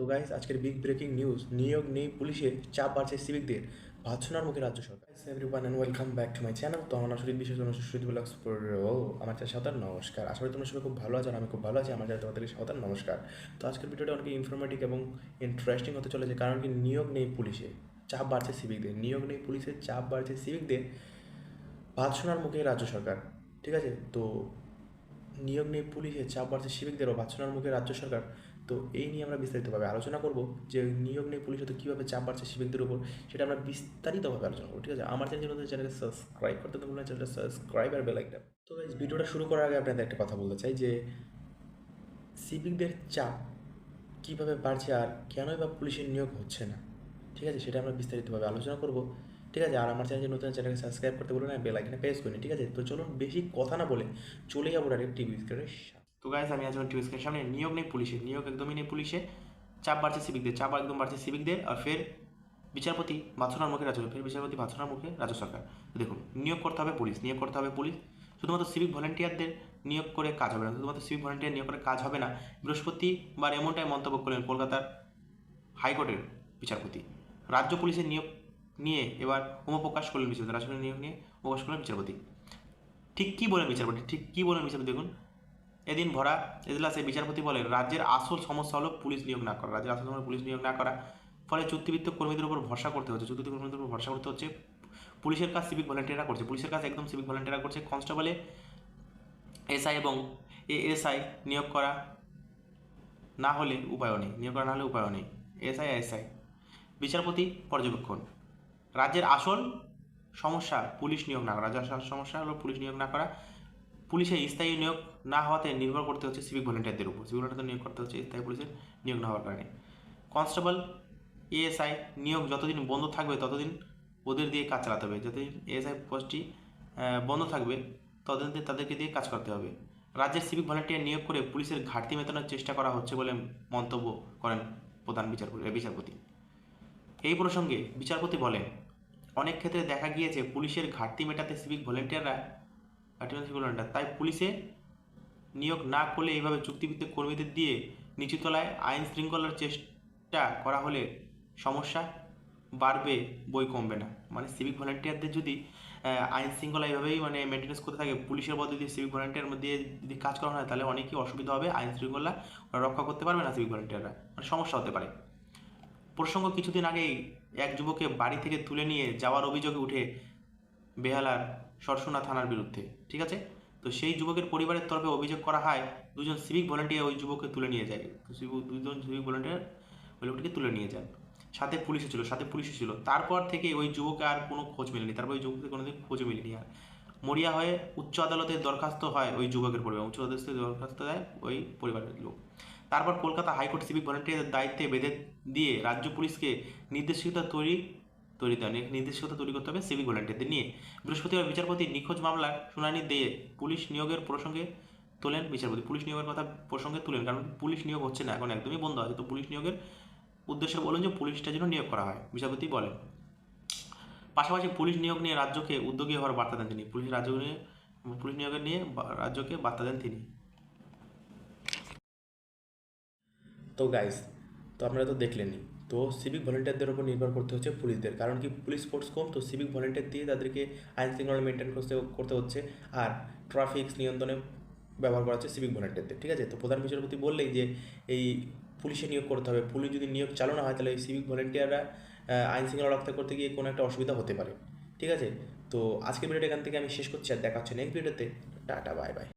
তো গাইস আজকের big breaking news নিয়োগ নেই পুলিশে চাপ বাড়ছে সিভিকদের ভাৎসনার মুখে রাজ্য সরকার। And welcome back to my channel তো আমার সুদীপ বিশেষ তোমরা সুদীপ ব্লগস ও আমার চ্যানেল সাঁতার নমস্কার। করি তোমরা সবাই খুব ভালো আছো আমি খুব ভালো আছি। আমার চ্যানেল তোমাদেরকে সাঁতার নমস্কার। তো আজকের ভিডিওটা অনেক ইনফরমেটিভ এবং ইন্টারেস্টিং হতে চলেছে, কারণ কি নিয়োগ নেই পুলিশে চাপ বাড়ছে সিভিকদের নিয়োগ নেই পুলিশের, চাপ বাড়ছে সিভিকদের ভাৎসনার মুখে রাজ্য সরকার। ঠিক আছে? তো নিয়োগ নেই পুলিশে চাপ বাড়ছে সিভিকদেরও বাচ্চার মুখে রাজ্য সরকার। তো এই নিয়ে আমরা বিস্তারিতভাবে আলোচনা করব যে নিয়োগ নেই পুলিশে তো কীভাবে চাপ বাড়ছে সিভিকদের উপর, সেটা আমরা বিস্তারিতভাবে আলোচনা করব, ঠিক আছে? আমার চ্যানেল মধ্যে চ্যানেলকে সাবস্ক্রাইব করতে তো বললাম চ্যানেলটা সাবস্ক্রাইব আর বেলাইকটা তো ভিডিওটা শুরু করার আগে আপনাদের একটা কথা বলতে চাই যে সিভিকদের চাপ কীভাবে বাড়ছে আর কেনই বা পুলিশের নিয়োগ হচ্ছে না, ঠিক আছে? সেটা আমরা বিস্তারিতভাবে আলোচনা করব, ঠিক আছে? আর আমার চ্যানেল নতুন চ্যানেলকে সাবস্ক্রাইব করতে বলুন আর বেল প্রেস করুন, ঠিক আছে? তো চলুন বেশি কথা না বলে চলে যাব ডাইরেক্ট টিভি স্ক্রিনের তো গাইস আমি আছি টিভি স্ক্রিনের সামনে। নিয়োগ নেই পুলিশে নিয়োগ একদমই নেই পুলিশে চাপ বাড়ছে সিভিকদের চাপ একদম বাড়ছে সিভিকদের আর ফের বিচারপতি বাছনার মুখে রাজ্য ফের বিচারপতি বাছনার মুখে রাজ্য সরকার। দেখুন, নিয়োগ করতে হবে পুলিশ। নিয়োগ করতে হবে পুলিশ। শুধুমাত্র সিভিক ভলেন্টিয়ারদের নিয়োগ করে কাজ হবে না। শুধুমাত্র সিভিক ভলেন্টিয়ার নিয়োগ করে কাজ হবে না। বৃহস্পতিবার এমনটাই মন্তব্য করলেন কলকাতার হাইকোর্টের বিচারপতি। রাজ্য পুলিশের নিয়োগ নিয়ে এবার প্রকাশ করলেন বিচারপতি। রাজ্য নিয়োগ নিয়ে প্রকাশ করলেন বিচারপতি। ঠিক কী বলেন বিচারপতি? ঠিক কী বলেন বিচারপতি? দেখুন এদিন ভরা এজলাসে বিচারপতি বলেন, রাজ্যের আসল সমস্যা হলো পুলিশ নিয়োগ না করা। রাজ্যের আসল সমস্যা পুলিশ নিয়োগ না করা। ফলে চুক্তিভিত্তিক কর্মীদের উপর ভরসা করতে হচ্ছে। চুক্তিভিত্তিক কর্মীদের উপর ভরসা করতে হচ্ছে। পুলিশের কাজ সিভিক ভলেন্টিয়াররা করছে। পুলিশের কাজ একদম সিভিক ভলেন্টিয়াররা করছে। কনস্টেবলে এসআই এবং এএসআই নিয়োগ করা না হলে উপায়ও নেই। নিয়োগ করা না হলে উপায়ও নেই। SI SI. বিচারপতি পর্যবেক্ষণ। রাজ্যের আসল সমস্যা পুলিশ নিয়োগ না করা। রাজ্যের আসল সমস্যা হলো পুলিশ নিয়োগ না করা। পুলিশে স্থায়ী নিয়োগ না হওয়াতে নির্ভর করতে হচ্ছে সিভিক ভলেন্টিয়ারদের উপর। সিভিক ভলেন্টিয়ারদের নিয়োগ করতে হচ্ছে, স্থায়ী পুলিশের নিয়োগ না হওয়ার কারণে। কনস্টেবল এএসআই নিয়োগ যতদিন বন্ধ থাকবে, ততদিন ওদের দিয়ে কাজ চালাতে হবে। যতদিন এএসআই পোস্টটি বন্ধ থাকবে, ততদিন তাদেরকে দিয়ে কাজ করতে হবে। রাজ্যের সিভিক ভলেন্টিয়ার নিয়োগ করে পুলিশের ঘাটতি মেটানোর চেষ্টা করা হচ্ছে বলে মন্তব্য করেন প্রধান বিচারপতি বিচারপতি। এই প্রসঙ্গে বিচারপতি বলেন, অনেক ক্ষেত্রে দেখা গিয়েছে পুলিশের ঘাটতি মেটাতে সিভিক ভলেন্টিয়াররা মেটাতে সিভিক ভলেন্টিয়ার তাই পুলিশে নিয়োগ না করলে এইভাবে চুক্তিভিত্তিক কর্মীদের দিয়ে নিচুতলায় আইন শৃঙ্খলার চেষ্টা করা হলে সমস্যা বাড়বে, বই কমবে না। মানে সিভিক ভলেন্টিয়ারদের যদি আইন শৃঙ্খলা এইভাবেই মানে মেনটেন্স করতে থাকে, পুলিশের বদলে যদি সিভিক ভলেন্টিয়ার মধ্যে যদি কাজ করা হয়, তাহলে অনেকই অসুবিধা হবে, আইন শৃঙ্খলা রক্ষা করতে পারবে না সিভিক ভলেন্টিয়াররা মানে সমস্যা হতে পারে। প্রসঙ্গ কিছুদিন আগেই এক যুবককে বাড়ি থেকে তুলে নিয়ে যাওয়ার অভিযোগে উঠে বেহালার সরসুনা থানার বিরুদ্ধে, ঠিক আছে? তো সেই যুবকের পরিবারের তরফে অভিযোগ করা হয়, দুজন সিভিক ভলেন্টিয়ার ওই যুবককে তুলে নিয়ে যায়। দুজন সিভিক ভলেন্টিয়ার ওই লোকটিকে তুলে নিয়ে যান। সাথে পুলিশও ছিল, সাথে পুলিশও ছিল। তারপর থেকে ওই যুবকে আর কোনো খোঁজ মেলেনি। তারপর ওই যুবকের কোনোদিন খোঁজ মেলেনি আর। মরিয়া হয়ে উচ্চ আদালতে দরখাস্ত হয় ওই যুবকের পরিবার, উচ্চ আদালতে দরখাস্ত দেয় ওই পরিবারের লোক। তারপর কলকাতা হাইকোর্ট সিভিক ভলেন্টিয়ারদের দায়িত্বে বেঁধে দিয়ে রাজ্য পুলিশকে নির্দেশিকা তৈরি তৈরি দেন নির্দেশিকা তৈরি করতে হবে সিভিক ভলেন্টিয়ারদের নিয়ে। বৃহস্পতিবার বিচারপতি নিখোঁজ মামলার শুনানি দিয়ে পুলিশ নিয়োগের প্রসঙ্গে তোলেন বিচারপতি। পুলিশ নিয়োগের কথা প্রসঙ্গে তুলেন, কারণ পুলিশ নিয়োগ হচ্ছে না, এখন একদমই বন্ধ আছে। তো পুলিশ নিয়োগের উদ্দেশ্যে বলেন যে পুলিশটা যেন নিয়োগ করা হয়, বিচারপতি বলেন। পাশাপাশি পুলিশ নিয়োগ নিয়ে রাজ্যকে উদ্যোগী হওয়ার বার্তা দেন তিনি। পুলিশ রাজ্য নিয়ে, পুলিশ নিয়োগের নিয়ে রাজ্যকে বার্তা দেন তিনি। তো গাইস তো আপনারা তো দেখলেনই তো সিভিক ভলেন্টিয়ারদের উপর নির্ভর করতে হচ্ছে পুলিশদের। কারণ কি পুলিশ ফোর্স কম, তো সিভিক ভলেন্টিয়ার দিয়ে তাদেরকে আইন শৃঙ্খলা মেনটেন করতে করতে হচ্ছে। আর ট্রাফিক নিয়ন্ত্রণে ব্যবহার করা হচ্ছে সিভিক ভলেন্টিয়ারদের ঠিক আছে? তো প্রধান বিচারপতি বললেই যে এই পুলিশে নিয়োগ করতে হবে। পুলিশ যদি নিয়োগ চালানো হয়, তাহলে এই সিভিক ভলেন্টিয়াররা আইন শৃঙ্খলা রক্ষা করতে গিয়ে কোনো একটা অসুবিধা হতে পারে। ঠিক আছে? তো আজকের ভিডিওটা এখান থেকে আমি শেষ করছি, আর দেখা হচ্ছে নেক্সট ভিডিওতে টাটা বাই বাই